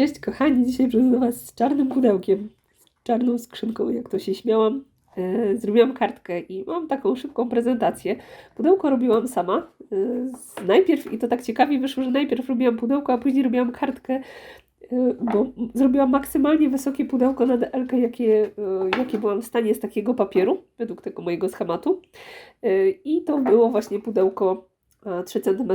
Cześć kochani, dzisiaj przychodzę do Was z czarnym pudełkiem, z czarną skrzynką, jak to się śmiałam. E, zrobiłam kartkę i mam taką szybką prezentację. Pudełko robiłam sama. E, najpierw, i to tak ciekawie wyszło, że najpierw robiłam pudełko, a później robiłam kartkę, e, bo zrobiłam maksymalnie wysokie pudełko na DL, jakie, jakie byłam w stanie z takiego papieru, według tego mojego schematu. I to było właśnie pudełko 3 cm.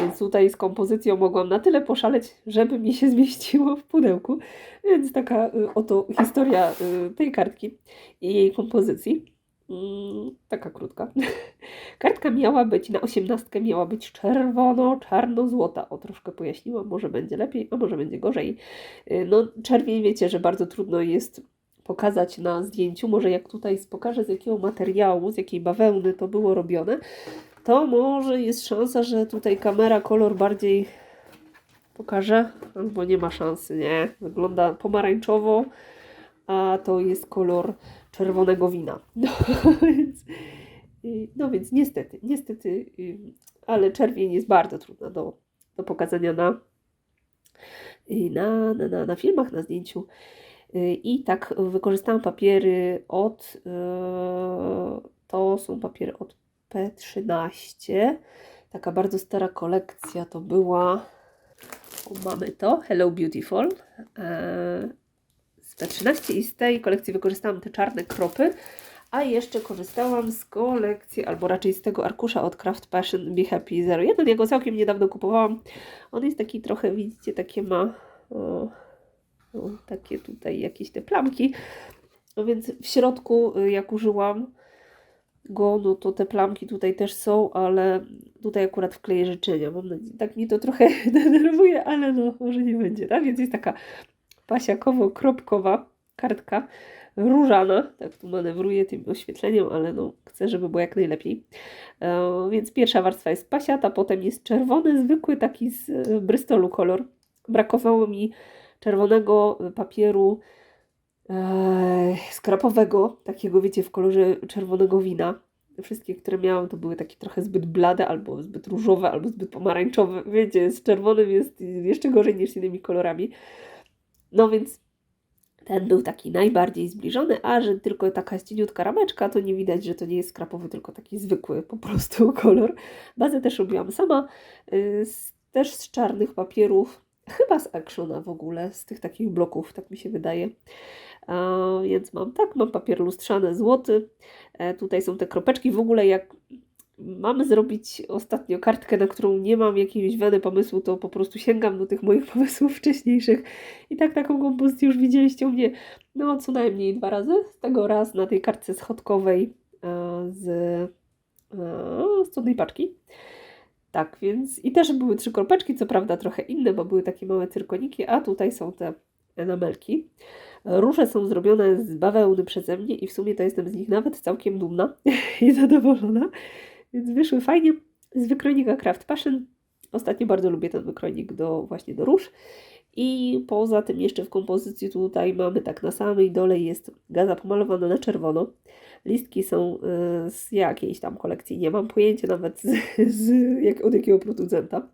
Więc tutaj z kompozycją mogłam na tyle poszaleć, żeby mi się zmieściło w pudełku. Więc taka y, oto historia y, tej kartki i jej kompozycji. Mm, Taka krótka. Kartka miała być, na osiemnastkę miała być czerwono-czarno-złota. O, troszkę pojaśniłam, może będzie lepiej, a może będzie gorzej. No, czerwień wiecie, że bardzo trudno jest pokazać na zdjęciu. Może jak tutaj pokażę z jakiego materiału, z jakiej bawełny to było robione, to może jest szansa, że tutaj kamera kolor bardziej pokaże, albo nie ma szansy, nie. Wygląda pomarańczowo, a to jest kolor czerwonego wina. No więc, y, no więc niestety, niestety, y, ale czerwień jest bardzo trudna do, do pokazania na, y, na, na, na, filmach, na zdjęciu. I tak wykorzystałam papiery od, to są papiery od P13. Taka bardzo stara kolekcja to była. O, mamy to. Hello Beautiful. e, Z P13 i z tej kolekcji wykorzystałam te czarne kropy. A jeszcze korzystałam z kolekcji, albo raczej z tego arkusza od Craft Passion Be Happy 01. Ja go całkiem niedawno kupowałam. On jest taki trochę, widzicie, takie ma o, o, takie tutaj jakieś te plamki. No więc w środku, y, jak użyłam go, no to te plamki tutaj też są, ale tutaj akurat wkleję życzenia. Mam nadzieję, tak mi to trochę denerwuje, ale no może nie będzie, tak? Więc jest taka pasiakowo-kropkowa kartka różana, tak tu manewruję tym oświetleniem, ale no chcę, żeby było jak najlepiej. E, więc pierwsza warstwa jest pasiata, potem jest czerwony, zwykły taki z e, Bristolu kolor. Brakowało mi czerwonego papieru e, skrapowego, takiego wiecie w kolorze czerwonego wina. Wszystkie, które miałam, to były takie trochę zbyt blade, albo zbyt różowe, albo zbyt pomarańczowe. Wiecie, z czerwonym jest jeszcze gorzej niż z innymi kolorami. No więc ten był taki najbardziej zbliżony, a że tylko taka cieniutka rameczka, to nie widać, że to nie jest skrapowy, tylko taki zwykły po prostu kolor. Bazę też robiłam sama, y, też z czarnych papierów, chyba z Actiona w ogóle, z tych takich bloków, tak mi się wydaje. Więc mam tak, mam papier lustrzany złoty, e, tutaj są te kropeczki, w ogóle jak mamy zrobić ostatnio kartkę, na którą nie mam jakiegoś weny pomysłu, to po prostu sięgam do tych moich pomysłów wcześniejszych i tak taką kompozycję już widzieliście u mnie no co najmniej dwa razy, z tego raz na tej kartce schodkowej e, z, e, z cudnej paczki. Tak, więc i też były trzy kropeczki, co prawda trochę inne, bo były takie małe cyrkoniki, a tutaj są te enamelki. Róże są zrobione z bawełny przeze mnie i w sumie to jestem z nich nawet całkiem dumna i zadowolona. Więc wyszły fajnie z wykrojnika Craft Passion. Ostatnio bardzo lubię ten wykrojnik do właśnie do róż. I poza tym jeszcze w kompozycji tutaj mamy tak na samej dole jest gaza pomalowana na czerwono. Listki są y, z jakiejś tam kolekcji, nie mam pojęcia nawet z, z jak, od jakiego producenta.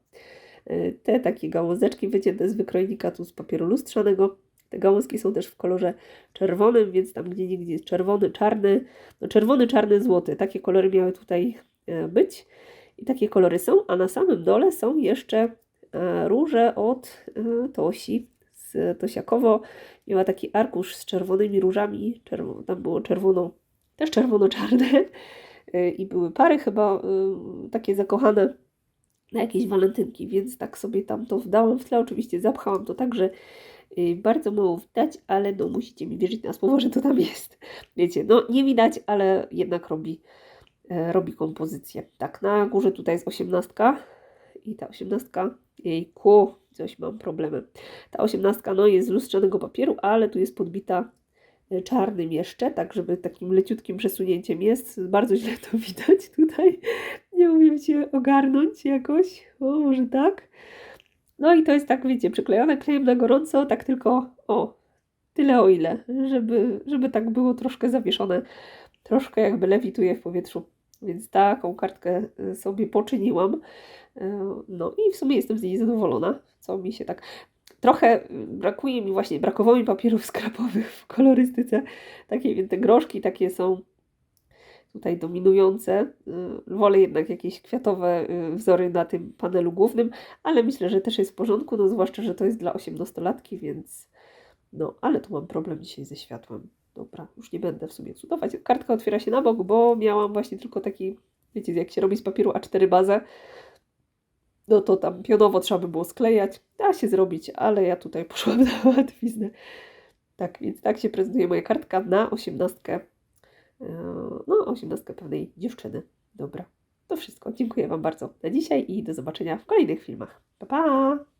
Y, Te takie gałązeczki wycięte z wykrojnika tu z papieru lustrzanego. Te gałązki są też w kolorze czerwonym, więc tam gdzie nigdzie jest czerwony, czarny, no czerwony, czarny, złoty. Takie kolory miały tutaj e, być i takie kolory są, a na samym dole są jeszcze e, róże od e, Tosi z Tosiakowo. Miała taki arkusz z czerwonymi różami, czerwo, tam było czerwono, też czerwono-czarne e, i były pary chyba e, takie zakochane na jakieś walentynki, więc tak sobie tam to wdałam w tle, oczywiście zapchałam to tak, że bardzo mało widać, ale no musicie mi wierzyć na słowo, że to tam jest. Wiecie, no nie widać, ale jednak robi, e, robi kompozycję. Tak, na górze tutaj jest osiemnastka i ta osiemnastka, jejku, coś mam problemy. Ta osiemnastka no jest z lustrzanego papieru, ale tu jest podbita e, czarnym jeszcze, tak żeby takim leciutkim przesunięciem jest. Bardzo źle to widać tutaj. Nie umiem się ogarnąć jakoś. O, może tak. No i to jest tak, wiecie, przyklejone klejem na gorąco, tak tylko o, tyle o ile, żeby, żeby tak było troszkę zawieszone, troszkę jakby lewituje w powietrzu. Więc taką kartkę y, sobie poczyniłam. No i w sumie jestem z niej zadowolona, co mi się tak trochę y, brakuje mi właśnie, brakowało mi papierów skrapowych w kolorystyce. Takie, więc te groszki takie są tutaj dominujące. Wolę jednak jakieś kwiatowe y, wzory na tym panelu głównym, ale myślę, że też jest w porządku, no zwłaszcza, że to jest dla 18-latki, więc no, ale tu mam problem dzisiaj ze światłem. Dobra, już nie będę w sumie cudować. Kartka otwiera się na bok, bo miałam właśnie tylko taki, wiecie, jak się robi z papieru A4 bazę, no to tam pionowo trzeba by było sklejać. Da się zrobić, ale ja tutaj poszłam na łatwiznę. Tak, więc tak się prezentuje moja kartka na osiemnastkę. Eee, No, osiemnastkę pewnej dziewczyny. Dobra, to wszystko. Dziękuję Wam bardzo na dzisiaj i do zobaczenia w kolejnych filmach. Pa, pa!